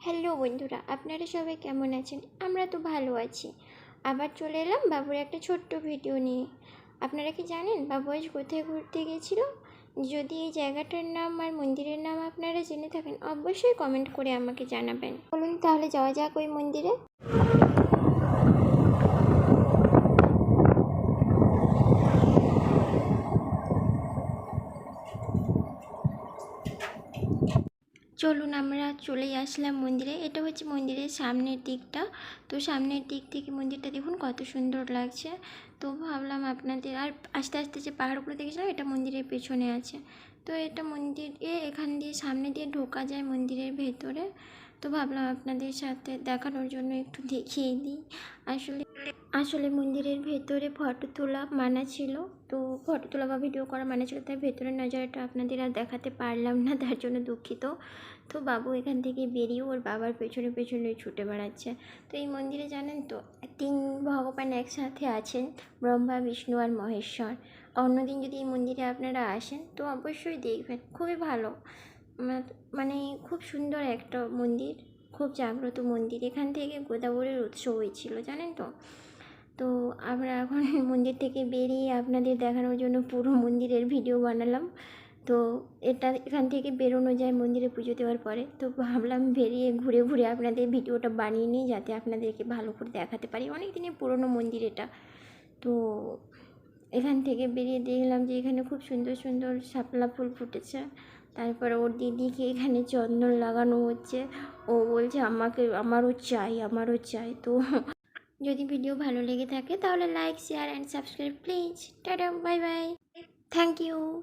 Hello বন্ধুরা, আপনারা সবাই কেমন আছেন? আমরা তো ভালো আছি। আবার চলে এলাম বাবুর একটা ছোট্ট ভিডিও নিয়ে। আপনারা কি জানেন বাবু আজ কোথায় ঘুরতে গেছিল? যদি এই জায়গাটার নাম আর মন্দিরের নাম আপনারা জেনে থাকেন, অবশ্যই কমেন্ট করে আমাকে জানাবেন। বলুন তাহলে যাওয়া যাক ওই মন্দিরে। চলুন আমরা চলে আসলাম মন্দিরে। এটা হচ্ছে মন্দিরের সামনের দিকটা। তো সামনের দিক থেকে মন্দিরটা দেখুন কত সুন্দর লাগছে। তো ভাবলাম আপনাদের আর আস্তে আস্তে যে পাহাড়গুলো দেখেছিলাম, এটা মন্দিরের পেছনে আছে। তো এটা মন্দির এখান দিয়ে সামনে দিয়ে ঢোকা যায় মন্দিরের ভেতরে। তো ভাবলাম আপনাদের সাথে দেখানোর জন্য একটু দেখিয়ে দিই। আসলে আসলে মন্দিরের ভেতরে ফটো তোলা মানা ছিল। তো ফটো তোলা বা ভিডিও করা মানা ছিল, তাই ভেতরের নজারাটা আপনাদের আর দেখাতে পারলাম না, তার জন্য দুঃখিত। তো বাবু এখান থেকে বেরিয়ে ওর বাবার পেছনে পেছনে ছুটে বেড়াচ্ছে। তো এই মন্দিরে জানেন তো, তিন ভগবান একসাথে আছেন, ব্রহ্মা, বিষ্ণু আর মহেশ্বর। অন্যদিন যদি এই মন্দিরে আপনারা আসেন, তো অবশ্যই দেখবেন, খুবই ভালো। মানে খুব সুন্দর একটা মন্দির, খুব জাগ্রত মন্দির। এখান থেকে গোদাবরীর উৎস হয়েছিল, জানেন তো? তো আমরা এখন মন্দির থেকে বেরিয়ে আপনাদের দেখানোর জন্য পুরো মন্দিরের ভিডিও বানালাম। তো এটা এখান থেকে বেরোনো যায় মন্দিরে পুজো দেওয়ার পরে। তো ভাবলাম বেরিয়ে ঘুরে ঘুরে আপনাদের ভিডিওটা বানিয়ে নিই, যাতে আপনাদেরকে ভালো করে দেখাতে পারি। অনেক দিনের পুরনো মন্দির এটা। তো এখান থেকে বেরিয়ে দেখলাম যে এখানে খুব সুন্দর সুন্দর শাপলা ফুল ফুটেছে। তারপরে ওর দিদিকে এখানে চন্দন লাগানো হচ্ছে। ও বলছে, আমাকে, আমারও চাই আমারও চাই। তো যদি ভিডিও ভালো লেগে থাকে তাহলে like share and subscribe please tata bye bye thank you